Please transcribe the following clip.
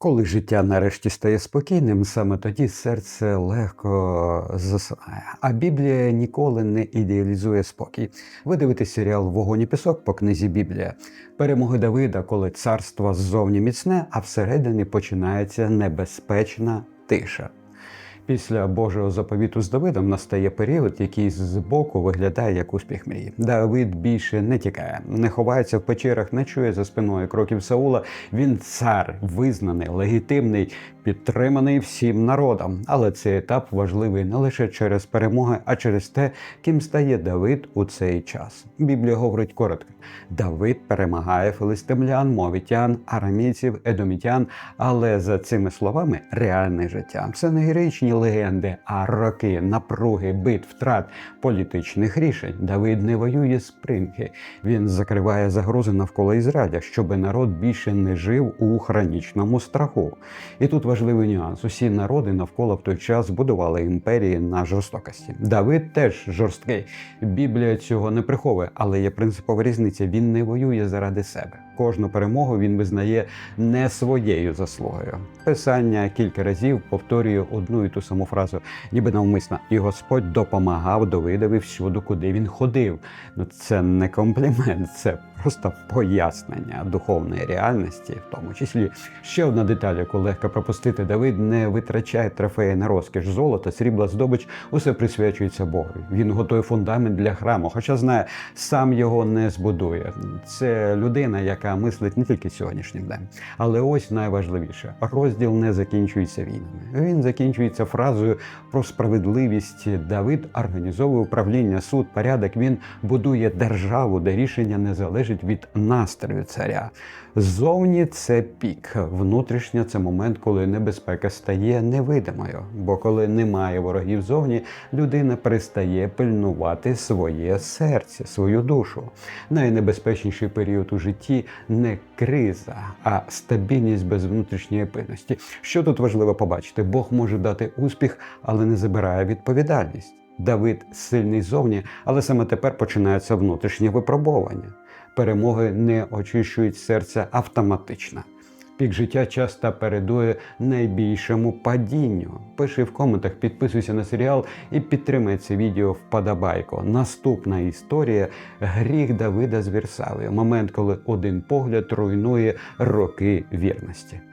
Коли життя нарешті стає спокійним, саме тоді серце легко засинає. А Біблія ніколи не ідеалізує спокій. Ви дивитесь серіал Вогонь і пісок по книзі Біблія. Перемоги Давида, коли царство ззовні міцне, а всередині починається небезпечна тиша. Після Божого заповіту з Давидом настає період, який збоку виглядає як успіх мрії. Давид більше не тікає, не ховається в печерах, не чує за спиною кроків Саула. Він цар, визнаний, легітимний, підтриманий всім народом. Але цей етап важливий не лише через перемоги, а через те, ким стає Давид у цей час. Біблія говорить коротко: Давид перемагає филистимлян, мовітян, арамійців, едомітян. Але за цими словами реальне життя. Це не героїчні легенди, а роки напруги, битв, втрат, політичних рішень. Давид не воює з примхи. Він закриває загрози навколо Ізраїля, щоби народ більше не жив у хронічному страху. І тут важливий нюанс: усі народи навколо в той час будували імперії на жорстокості. Давид теж жорсткий. Біблія цього не приховує, але є принципова різниця. Він не воює заради себе. Кожну перемогу він визнає не своєю заслугою. Писання кілька разів повторює одну і ту саму фразу, ніби навмисно. І Господь допомагав Давидові всюди, куди він ходив. Ну це не комплімент, це просто пояснення духовної реальності, в тому числі. Ще одна деталь, яку легко пропустити, Давид не витрачає трофеї на розкіш золота, срібла, здобич, усе присвячується Богу. Він готує фундамент для храму, хоча знає, сам його не збудує. Це людина, яка мислить не тільки сьогоднішнім днем. Але ось найважливіше: розділ не закінчується війнами. Він закінчується фразою про справедливість. Давид організовує управління, суд, порядок. Він будує державу, де рішення не залежить від настрою царя. Ззовні це пік, внутрішньо це момент, коли небезпека стає невидимою. Бо коли немає ворогів зовні, людина перестає пильнувати своє серце, свою душу. Найнебезпечніший період у житті не криза, а стабільність без внутрішньої пильності. Що тут важливо побачити? Бог може дати успіх, але не забирає відповідальність. Давид сильний зовні, але саме тепер починається внутрішнє випробовування. Перемоги не очищують серце автоматично. Пік життя часто передує найбільшому падінню. Пиши в коментах, підписуйся на серіал і підтримай це відео вподобайко. Наступна історія гріх Давида з Вірсавою. Момент, коли один погляд руйнує роки вірності.